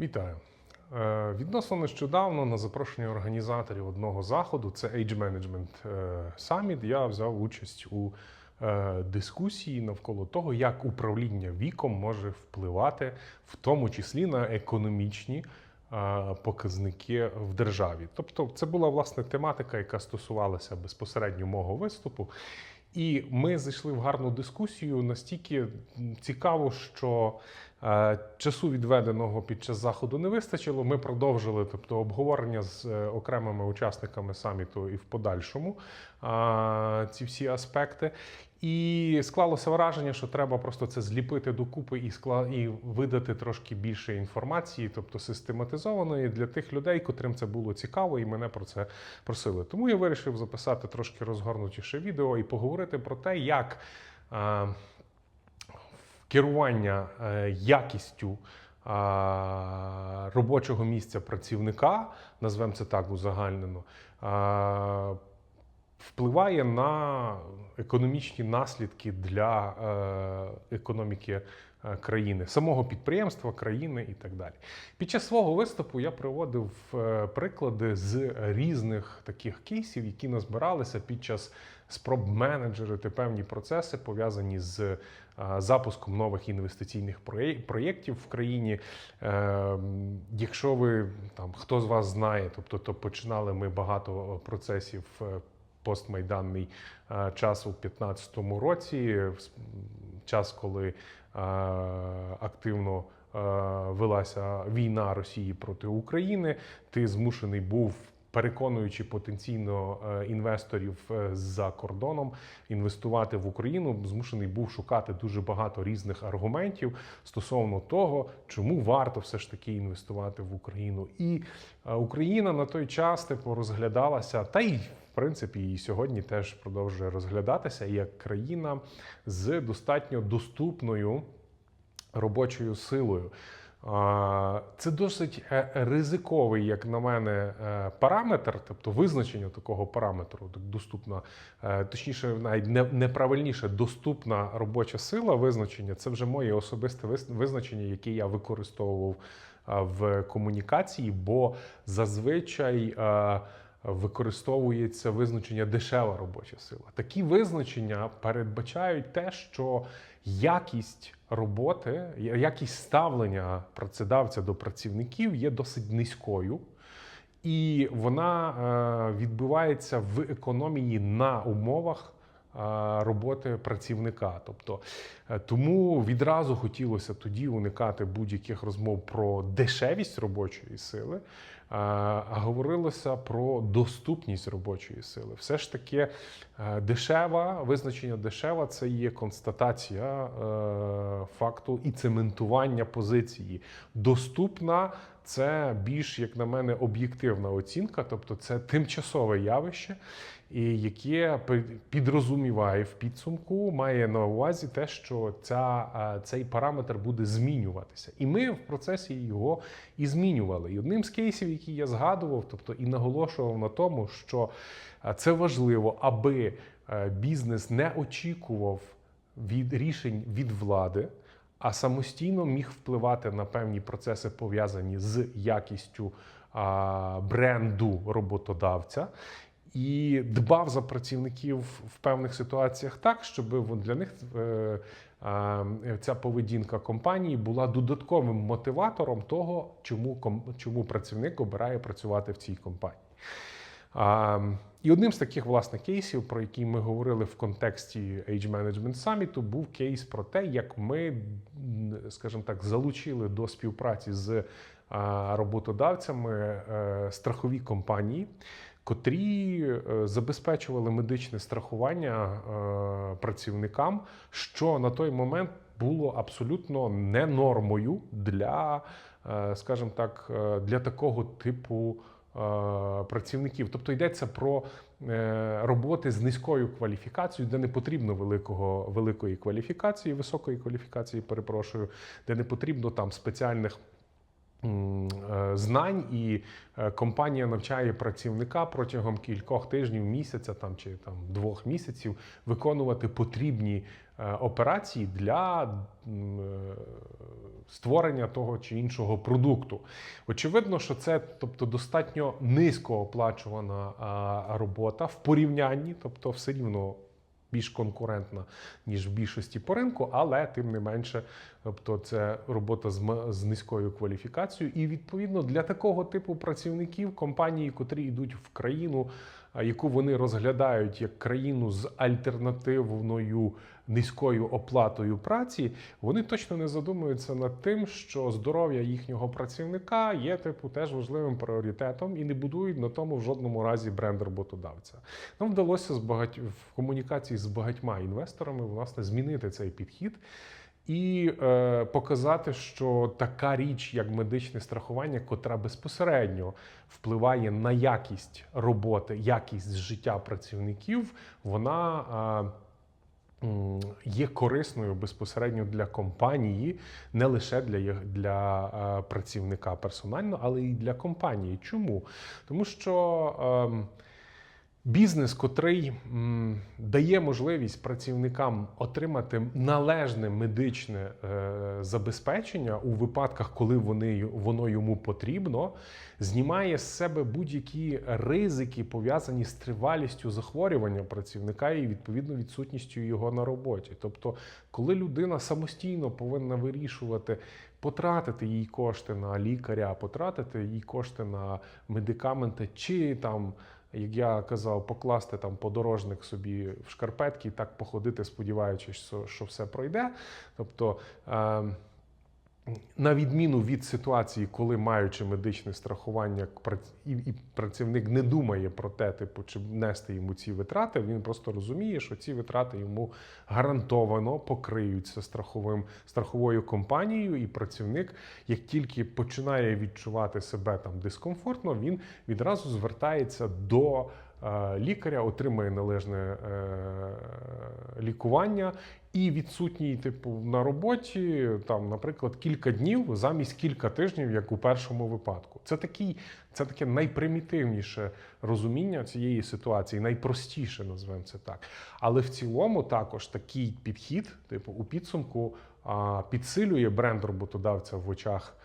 Вітаю. Е, Відносно нещодавно на запрошення організаторів одного заходу, це Age Management е, Summit, я взяв участь у е, дискусії навколо того, як управління віком може впливати, в тому числі на економічні показники в державі. Тобто, це була власне тематика, яка стосувалася безпосередньо мого виступу. І ми зайшли в гарну дискусію настільки цікаво, що часу відведеного під час заходу не вистачило. Ми продовжили, тобто обговорення з е, окремими учасниками саміту і в подальшому е, ці всі аспекти. І склалося враження, що треба просто це зліпити докупи і скла... і видати трошки більше інформації, тобто систематизованої для тих людей, котрим це було цікаво, і мене про це просили. Тому я вирішив записати трошки розгорнутіше відео і поговорити про те, як е, керування е, якістю е, робочого місця працівника, назвемо це так узагальнено, впливає на економічні наслідки для е, економіки країни, самого підприємства, країни і так далі. Під час свого виступу я приводив приклади з різних таких кейсів, які назбиралися під час спроб менеджерити певні процеси, пов'язані з е, запуском нових інвестиційних проєктів в країні. Е, Якщо ви там хто з вас знає, тобто то починали ми багато процесів. е, Постмайданний е, час у 2015 році, час, коли е, активно е, велася війна Росії проти України, ти змушений був. Переконуючи потенційно е, інвесторів е, за кордоном інвестувати в Україну, змушений був шукати дуже багато різних аргументів стосовно того, чому варто все ж таки інвестувати в Україну. І е, Україна на той час типу розглядалася, та й в принципі і сьогодні теж продовжує розглядатися як країна з достатньо доступною робочою силою. Це досить е, ризиковий, як на мене, е, параметр, тобто визначення такого параметру, доступна, е, точніше, навіть неправильніше, доступна робоча сила визначення. Це вже моє особисте виз- визначення, яке я використовував в комунікації, бо зазвичай. Використовується визначення дешева робоча сила. Такі визначення передбачають те, що якість роботи, якість ставлення працедавця до працівників є досить низькою, і вона е, відбувається в економії на умовах. Е, Роботи працівника, тобто е, тому відразу хотілося тоді уникати будь-яких розмов про дешевість робочої сили, е, а говорилося про доступність робочої сили. Все ж таки, дешева визначення дешева це є констатація факту і цементування позиції. Доступна це більш, як на мене, об'єктивна оцінка, тобто це тимчасове явище, і яке підрозуміває в підсумку, має на увазі те, що ця, е, цей параметр буде змінюватися. І ми в процесі його і змінювали. І одним з кейсів, який я згадував, тобто і наголошував на тому, що е, це важливо, аби е, бізнес не очікував від рішень від влади, а самостійно міг впливати на певні процеси, пов'язані з якістю бренду роботодавця. І дбав за працівників в певних ситуаціях так, щоб для них е, ця поведінка компанії була додатковим мотиватором того, чому, чому працівник обирає працювати в цій компанії. І одним з таких власне кейсів, про який ми говорили в контексті Age Management Summit, був кейс про те, як ми, скажімо так, залучили до співпраці з роботодавцями е, страхові компанії, котрі е, забезпечували медичне страхування е, працівникам, що на той момент було абсолютно не нормою для, скажімо так, для такого типу працівників. Тобто йдеться про е, роботи з низькою кваліфікацією, де не потрібно великого, великої кваліфікації, високої кваліфікації, перепрошую, де не потрібно там спеціальних. е, Знань і е, компанія навчає працівника протягом кількох тижнів, місяця там чи там двох місяців виконувати потрібні е, операцій для е, створення того чи іншого продукту. Очевидно, що це тобто, достатньо низько оплачувана а, робота в порівнянні, тобто все рівно більш конкурентна, ніж в більшості по ринку, але тим не менше, тобто це робота з, з низькою кваліфікацією. І відповідно для такого типу працівників компанії, котрі йдуть в країну, яку вони розглядають як країну з альтернативною низькою оплатою праці, вони точно не задумуються над тим, що здоров'я їхнього працівника є типу теж важливим пріоритетом і не будують на тому в жодному разі бренд роботодавця. Нам вдалося з багать... в комунікації з багатьма інвесторами власне змінити цей підхід. І е, показати, що така річ, як медичне страхування, котра безпосередньо впливає на якість роботи, якість життя працівників, вона е, є корисною безпосередньо для компанії, не лише для, для е, працівника персонально, але й для компанії. Чому? Тому що. ем, Бізнес, котрий дає можливість працівникам отримати належне медичне е, забезпечення у випадках, коли вони, воно йому потрібно, знімає з себе будь-які ризики, пов'язані з тривалістю захворювання працівника і відповідно відсутністю його на роботі. Тобто, коли людина самостійно повинна вирішувати. Потратити їй кошти на лікаря, потратити їй кошти на медикаменти, чи там як я казав, покласти там подорожник собі в шкарпетки і так походити, сподіваючись, що, все пройде. Тобто, е, на відміну від ситуації, коли маючи медичне страхування, і, працівник не думає про те, типу, чи нести йому ці витрати, він просто розуміє, що ці витрати йому гарантовано покриються страховим страховою компанією, і працівник, як тільки починає відчувати себе там дискомфортно, він відразу звертається до лікаря, отримує належне е, лікування. І відсутній, типу, на роботі, там, наприклад, кілька днів замість кілька тижнів, як у першому випадку. Це такий, це таке найпримітивніше розуміння цієї ситуації, найпростіше назвемо це так. Але в цілому також такий підхід, типу, у підсумку підсилює бренд роботодавця в очах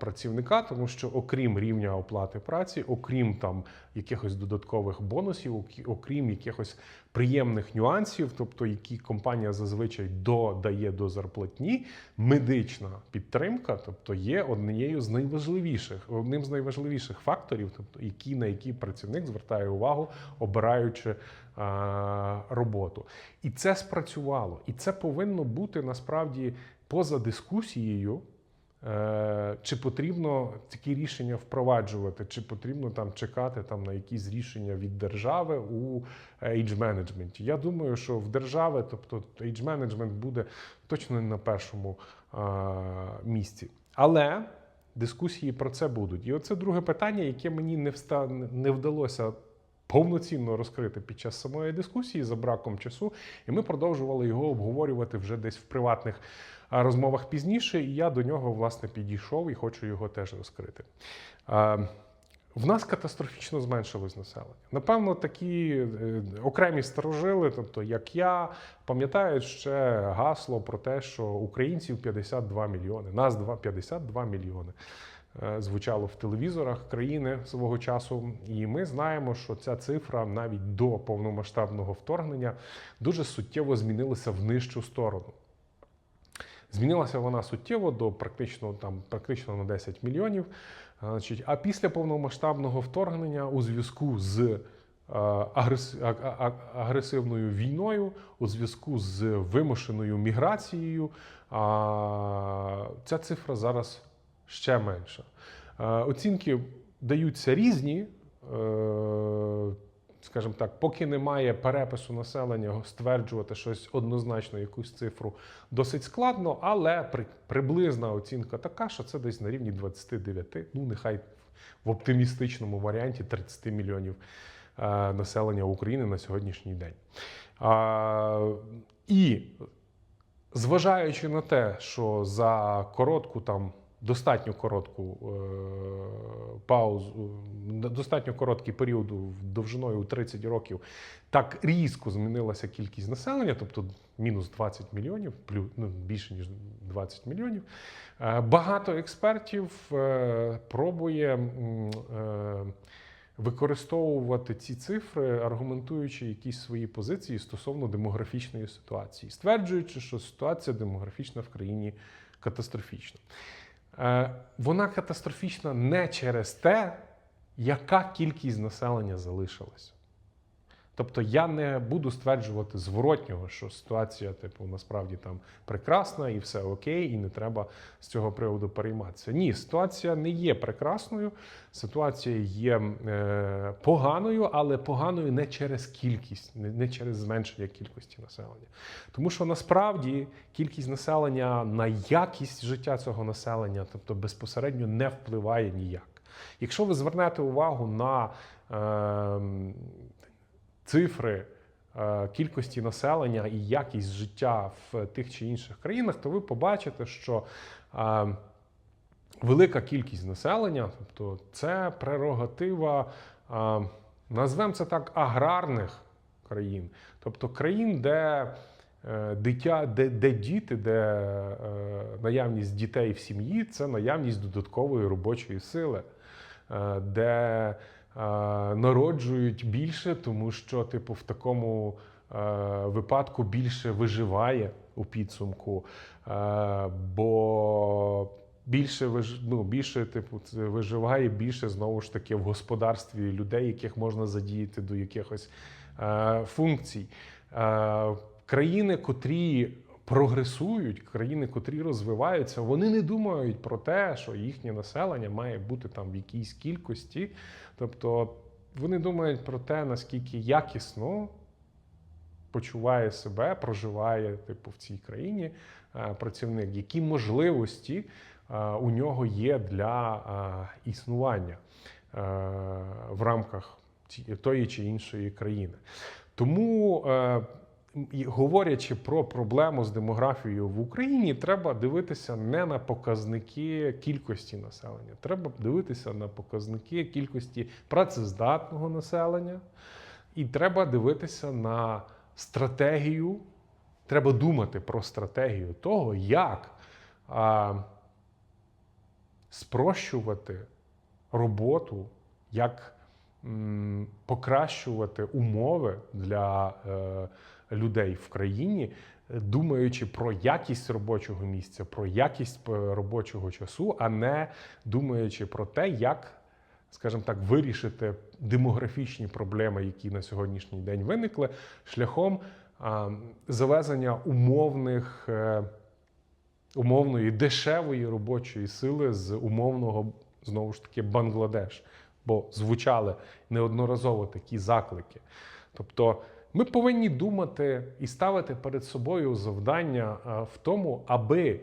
працівника, тому що окрім рівня оплати праці, окрім там якихось додаткових бонусів, окрім якихось приємних нюансів, тобто які компанія зазвичай додає до зарплатні, медична підтримка, тобто є однією з найважливіших, одним з найважливіших факторів, тобто які на які працівник звертає увагу, обираючи а, роботу. І це спрацювало, і це повинно бути насправді поза дискусією. Е, Чи потрібно такі рішення впроваджувати, чи потрібно там чекати там на якісь рішення від держави у age менеджменті? Я думаю, що в держави, тобто age менеджмент буде точно не на першому а, місці. Але дискусії про це будуть. І оце друге питання, яке мені не вста... не вдалося. Повноцінно розкрити під час самої дискусії за браком часу, і ми продовжували його обговорювати вже десь в приватних розмовах пізніше. І я до нього власне підійшов і хочу його теж розкрити. В нас катастрофічно зменшилось населення. Напевно, такі е, окремі старожили, тобто як я, пам'ятають ще гасло про те, що українців 52 мільйони, нас два- 52 мільйони. Е, Звучало в телевізорах країни свого часу, і ми знаємо, що ця цифра навіть до повномасштабного вторгнення дуже суттєво змінилася в нижчу сторону. Змінилася вона суттєво до практично там практично на 10 мільйонів. А, після повномасштабного вторгнення у зв'язку з е, агресивною війною, у зв'язку з вимушеною міграцією, ця цифра зараз ще менша. Е, Оцінки даються різні. Скажімо так, поки немає перепису населення, стверджувати щось однозначно, якусь цифру досить складно, але при, приблизна оцінка така, що це десь на рівні 29, ну нехай в оптимістичному варіанті 30 мільйонів е, населення України на сьогоднішній день. І зважаючи на те, що за коротку там достатньо коротку е, паузу, достатньо короткий період довжиною у 30 років так різко змінилася кількість населення, тобто мінус 20 мільйонів, плюс ну, більше ніж 20 мільйонів. Е, Багато експертів е, пробує використовувати ці цифри, аргументуючи якісь свої позиції стосовно демографічної ситуації, стверджуючи, що ситуація демографічна в країні катастрофічна. Е, Вона катастрофічна не через те, яка кількість населення залишилася. Тобто я не буду стверджувати зворотнього, що ситуація, типу, насправді там прекрасна і все окей, і не треба з цього приводу перейматися. Ні, ситуація не є прекрасною, ситуація є е, поганою, але поганою не через кількість, не, не через зменшення кількості населення. Тому що насправді кількість населення на якість життя цього населення, тобто безпосередньо не впливає ніяк. Якщо ви звернете увагу на е, цифри е, кількості населення і якість життя в тих чи інших країнах, то ви побачите, що е, велика кількість населення, тобто це прерогатива, е, назвемо це так, аграрних країн, тобто країн, де дитя, де, де діти, де е, наявність дітей в сім'ї це наявність додаткової робочої сили, е, де народжують більше, тому що, типу, в такому е, випадку більше виживає у підсумку, е, бо більше ну, більше, типу, виживає більше знову ж таки в господарстві людей, яких можна задіяти до якихось е, функцій. Е, країни, котрі прогресують, країни, котрі розвиваються, вони не думають про те, що їхнє населення має бути там в якійсь кількості. Тобто вони думають про те, наскільки якісно почуває себе, проживає типу, в цій країні е, працівник, які можливості е, у нього є для е, існування в рамках тої чи іншої країни. Тому, говорячи про проблему з демографією в Україні, треба дивитися не на показники кількості населення, треба дивитися на показники кількості працездатного населення, і треба дивитися на стратегію. Треба думати про стратегію того, як а, спрощувати роботу, як м, покращувати умови для е, людей в країні, думаючи про якість робочого місця, про якість е, робочого часу, а не думаючи про те, як, скажімо так, вирішити демографічні проблеми, які на сьогоднішній день виникли, шляхом завезення умовних. е, умовної дешевої робочої сили з умовного знову ж таки Бангладеш, бо звучали неодноразово такі заклики. Тобто ми повинні думати і ставити перед собою завдання в тому, аби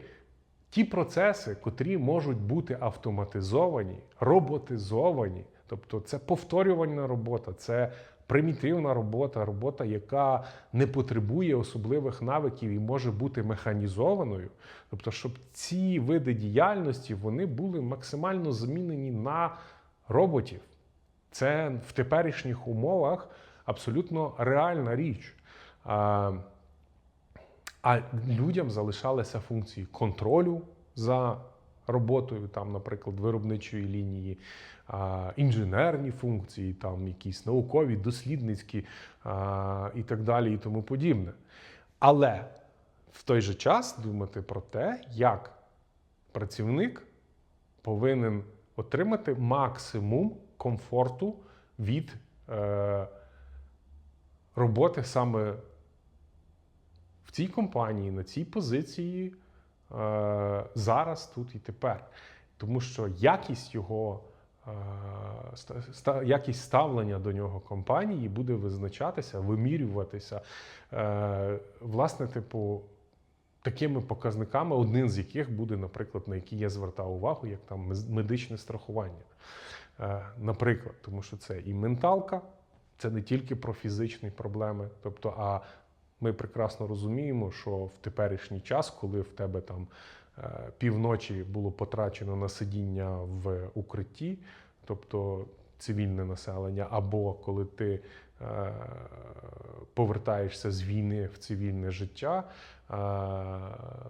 ті процеси, котрі можуть бути автоматизовані, роботизовані, тобто це повторювальна робота, це примітивна робота, робота, яка не потребує особливих навиків і може бути механізованою. Тобто, щоб ці види діяльності вони були максимально замінені на роботів. Це в теперішніх умовах абсолютно реальна річ. А, а людям залишалися функції контролю за роботою, там, наприклад, виробничої лінії, а, інженерні функції, там якісь наукові, дослідницькі а, і так далі, і тому подібне. Але в той же час думати про те, як працівник повинен отримати максимум комфорту від е, роботи саме в цій компанії, на цій позиції е, зараз, тут і тепер. Тому що якість його. е, Якість ставлення до нього компанії буде визначатися, вимірюватися, е, власне, типу, такими показниками, один з яких буде, наприклад, на які я звертав увагу, як там медичне страхування. Наприклад, тому що це і менталка, це не тільки про фізичні проблеми. Тобто, а ми прекрасно розуміємо, що в теперішній час, коли в тебе там е, півночі було потрачено на сидіння в укритті, тобто цивільне населення, або коли ти е, повертаєшся з війни в цивільне життя, е,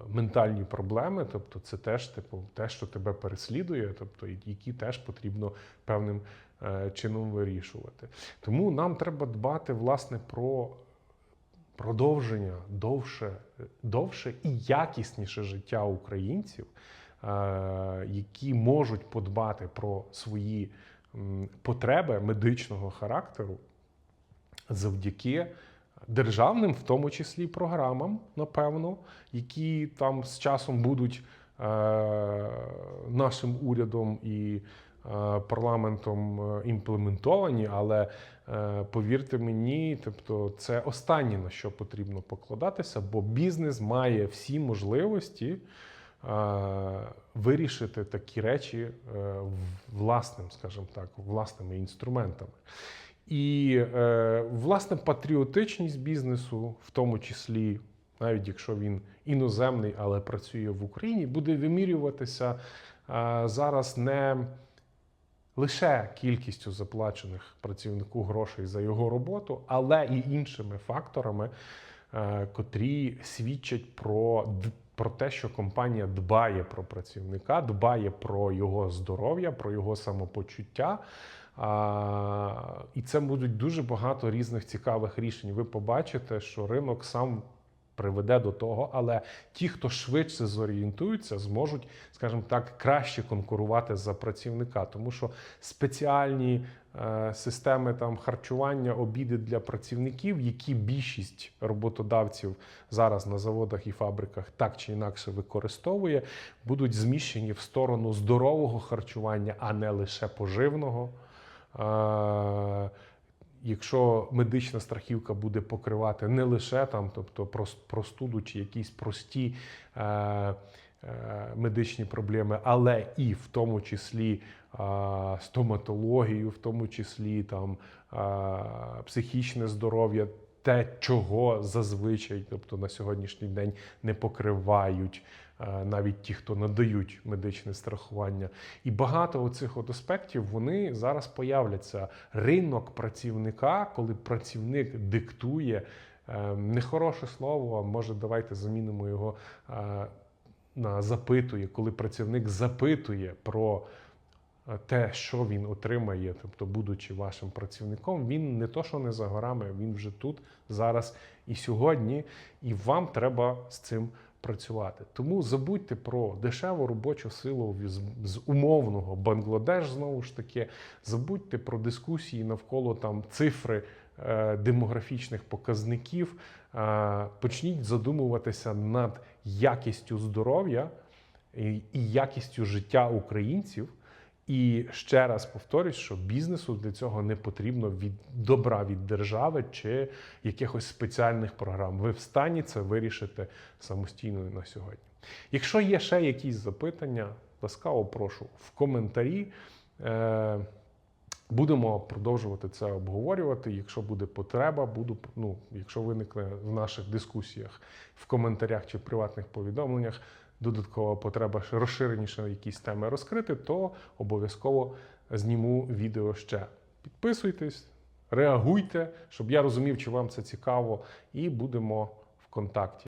ментальні проблеми, тобто це теж типу те, що тебе переслідує, тобто які теж потрібно певним чином вирішувати. Тому нам треба дбати власне про продовження довше, довше і якісніше життя українців, е, які можуть подбати про свої потреби медичного характеру завдяки державним, в тому числі програмам, напевно, які там з часом будуть е, нашим урядом і е, парламентом е, імплементовані, але е, повірте мені, тобто це останнє на що потрібно покладатися, бо бізнес має всі можливості. е, Вирішити такі речі е, власним, скажімо так, власними інструментами. І е, власне патріотичність бізнесу, в тому числі, навіть якщо він іноземний, але працює в Україні, буде вимірюватися е, зараз не лише кількістю заплачених працівнику грошей за його роботу, але і іншими факторами, е, котрі свідчать про, про те, що компанія дбає про працівника, дбає про його здоров'я, про його самопочуття. І це будуть дуже багато різних цікавих рішень. Ви побачите, що ринок сам приведе до того, але ті, хто швидше зорієнтуються, зможуть, скажімо так, краще конкурувати за працівника, тому що спеціальні е, системи там харчування, обіди для працівників, які більшість роботодавців зараз на заводах і фабриках так чи інакше використовує, будуть зміщені в сторону здорового харчування, а не лише поживного. Е, Якщо медична страхівка буде покривати не лише там, тобто прос- простуду чи якісь прості е, е, медичні проблеми, але і в тому числі е, стоматологію, в тому числі там е, психічне здоров'я, те, чого зазвичай, тобто на сьогоднішній день не покривають навіть ті, хто надають медичне страхування. І багато оцих от аспектів вони зараз появляться. Ринок працівника, коли працівник диктує е, нехороше слово, може давайте замінимо його е, на запитує, коли працівник запитує про е, те, що він отримає, тобто, будучи вашим працівником, він не то, що не за горами, він вже тут, зараз і сьогодні, і вам треба з цим працювати. Тому забудьте про дешеву робочу силу з, умовного Бангладеш, знову ж таки, забудьте про дискусії навколо там цифри е, демографічних показників. Е, почніть задумуватися над якістю здоров'я і, і якістю життя українців. І ще раз повторюсь, що бізнесу для цього не потрібно від добра від держави чи якихось спеціальних програм. Ви в стані це вирішити самостійно на сьогодні. Якщо є ще якісь запитання, ласкаво прошу в коментарі. Е, Будемо продовжувати це обговорювати. Якщо буде потреба, буду ну, якщо виникне в наших дискусіях в коментарях чи в приватних повідомленнях додаткова потреба розширеніше якісь теми розкрити, то обов'язково зніму відео ще. Підписуйтесь, реагуйте, щоб я розумів, чи вам це цікаво, і будемо в контакті.